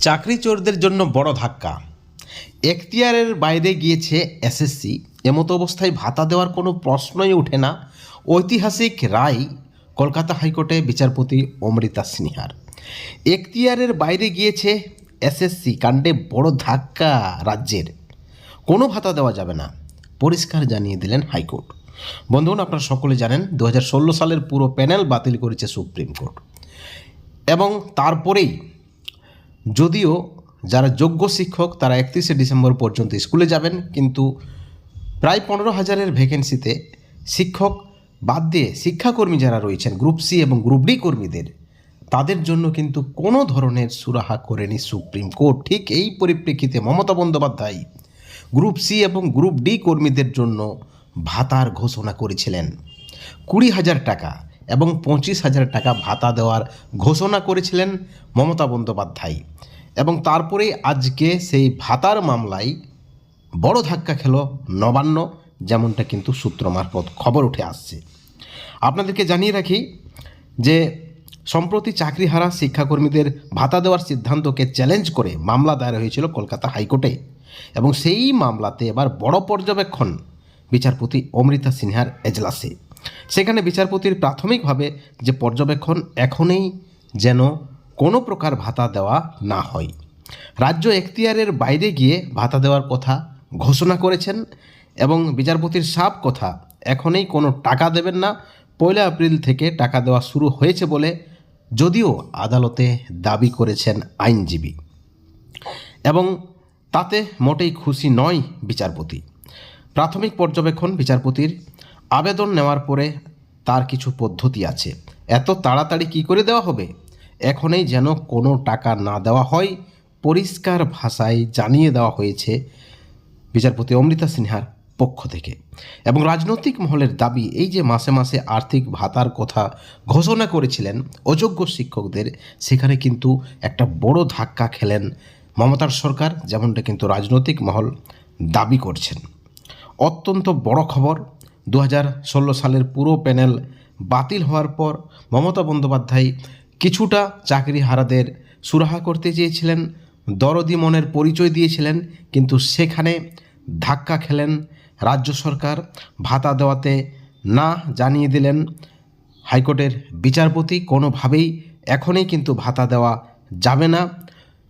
চাকরি চোরদের জন্য বড় ধাক্কা। এখতিয়ারের বাইরে গিয়েছে এসএসসি। এমতো অবস্থায় ভাতা দেওয়ার কোনো প্রশ্নই ওঠে না। ঐতিহাসিক রায় কলকাতা হাইকোর্টে বিচারপতি অমৃতা সিনহার। এখতিয়ারের বাইরে গিয়েছে এসএসসি। কাণ্ডে বড় ধাক্কা রাজ্যের। কোনো ভাতা দেওয়া যাবে না। পরিষ্কার জানিয়ে দিলেন হাইকোর্ট। বন্ধুগণ, আপনারা সকলে জানেন দু হাজার ষোলো সালের পুরো প্যানেল বাতিল করেছে সুপ্রিম কোর্ট। এবং তারপরেই যদিও যারা যোগ্য শিক্ষক, তারা একত্রিশে ডিসেম্বর পর্যন্ত স্কুলে যাবেন, কিন্তু প্রায় পনেরো হাজারের ভ্যাকেন্সিতে শিক্ষক বাদ দিয়ে শিক্ষাকর্মী যারা রয়েছেন, গ্রুপ সি এবং গ্রুপ ডি কর্মীদের, তাদের জন্য কিন্তু কোনো ধরনের সুরাহা করেনি সুপ্রিম কোর্ট। ঠিক এই পরিপ্রেক্ষিতে মমতা বন্দ্যোপাধ্যায় গ্রুপ সি এবং গ্রুপ ডি কর্মীদের জন্য ভাতার ঘোষণা করেছিলেন। কুড়ি হাজার টাকা এবং পঁচিশ হাজার টাকা ভাতা দেওয়ার ঘোষণা করেছিলেন মমতা বন্দ্যোপাধ্যায়। এবং তারপরে আজকে সেই ভাতার মামলায় বড় ধাক্কা খেল নবান্ন, যেমনটা কিন্তু সূত্র মারফত খবর উঠে আসছে। আপনাদেরকে জানিয়ে রাখি যে সম্প্রতি চাকরিহারা শিক্ষাকর্মীদের ভাতা দেওয়ার সিদ্ধান্তকে চ্যালেঞ্জ করে মামলা দায়ের হয়েছিল কলকাতা হাইকোর্টে। এবং সেই মামলাতে এবার বড় পর্যবেক্ষণ বিচারপতি অমৃতা সিনহার এজলাসে। সেখানে বিচারপতির প্রাথমিকভাবে যে পর্যবেক্ষণ এখনই যেন কোনো প্রকার ভাতা দেওয়া না হয়। রাজ্য এখতিয়ারের বাইরে গিয়ে ভাতা দেওয়ার কথা ঘোষণা করেছেন এবং বিচারপতির সাপ কথা, এখনই কোনো টাকা দেবেন না। পয়লা এপ্রিল থেকে টাকা দেওয়া শুরু হয়েছে বলে যদিও আদালতে দাবি করেছেন আইনজীবী। এবং তাতে মোটেই খুশি নয় বিচারপতি। প্রাথমিক পর্যবেক্ষণ বিচারপতির আবেদন নেওয়ার পরে তার কিছু পদ্ধতি আছে। এত তাড়াতাড়ি কি করে দেওয়া হবে? এখনই যেন কোনো টাকা না দেওয়া হয়, পরিষ্কার ভাষায় জানিয়ে দেওয়া হয়েছে বিচারপতি অমৃতা সিনহার পক্ষ থেকে। এবং রাজনৈতিক মহলের দাবি, এই যে মাসে মাসে আর্থিক ভাতার কথা ঘোষণা করেছিলেন অযোগ্য শিক্ষকদের, সেখানে কিন্তু একটা বড় ধাক্কা খেলেন মমতার সরকার, যেমনটা কিন্তু রাজনৈতিক মহল দাবি করছেন। অত্যন্ত বড় খবর দু হাজার ষোলো সালের পুরো প্যানেল বাতিল হওয়ার পর মমতা বন্দ্যোপাধ্যায় কিছুটা চাকরি হারাদের সুরাহা করতে চেয়েছিলেন, দরদি মনের পরিচয় দিয়েছিলেন, কিন্তু সেখানে ধাক্কা খেলেন, রাজ্য সরকার ভাতা দেওয়াতে না জানিয়ে দিলেন, হাইকোর্টের বিচারপতি কোনোভাবেই এখনই কিন্তু ভাতা দেওয়া যাবে না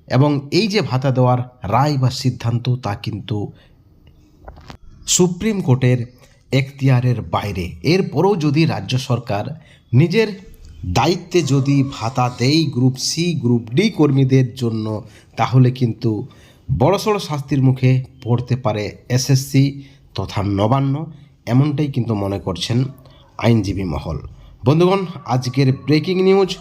এবং এই যে ভাতা দেওয়ার রায় বা সিদ্ধান্ত তা কিন্তু সুপ্রিম কোর্টের এখতিয়ারের বাইরে। এরপরও যদি রাজ্য সরকার নিজের দায়িত্বে যদি ভাতা দেয় গ্রুপ সি গ্রুপ ডি কর্মীদের জন্য, তাহলে কিন্তু বড়সড় শাস্তির মুখে পড়তে পারে এসএসসি তথা নবান্ন, এমনটাই কিন্তু মনে করছেন আইনজীবী মহল। বন্ধুগণ, আজকের breaking news,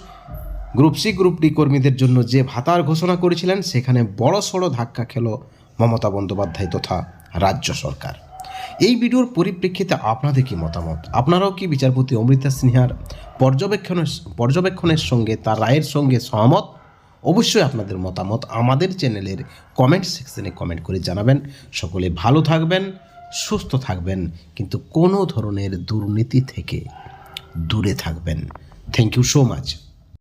group C group D কর্মীদের জন্য যে ভাতার ঘোষণা করেছিলেন, সেখানে বড় সড়ো ধাক্কা খেল মমতা বন্দ্যোপাধ্যায় তথা রাজ্য সরকার। এই ভিডিওর পরিপ্রেক্ষিতে আপনাদের কি মতামত? আপনারাও কি বিচারপতি অমৃতা সিনহার পর্যবেক্ষণের পর্যবেক্ষণের সঙ্গে তার রায়ের সঙ্গে সহমত? অবশ্যই আপনাদের মতামত আমাদের চ্যানেলের কমেন্ট সেকশনে কমেন্ট করে জানাবেন। সকলে ভালো থাকবেন, সুস্থ থাকবেন, কিন্তু কোনো ধরনের দুর্নীতি থেকে দূরে থাকবেন। Thank you so much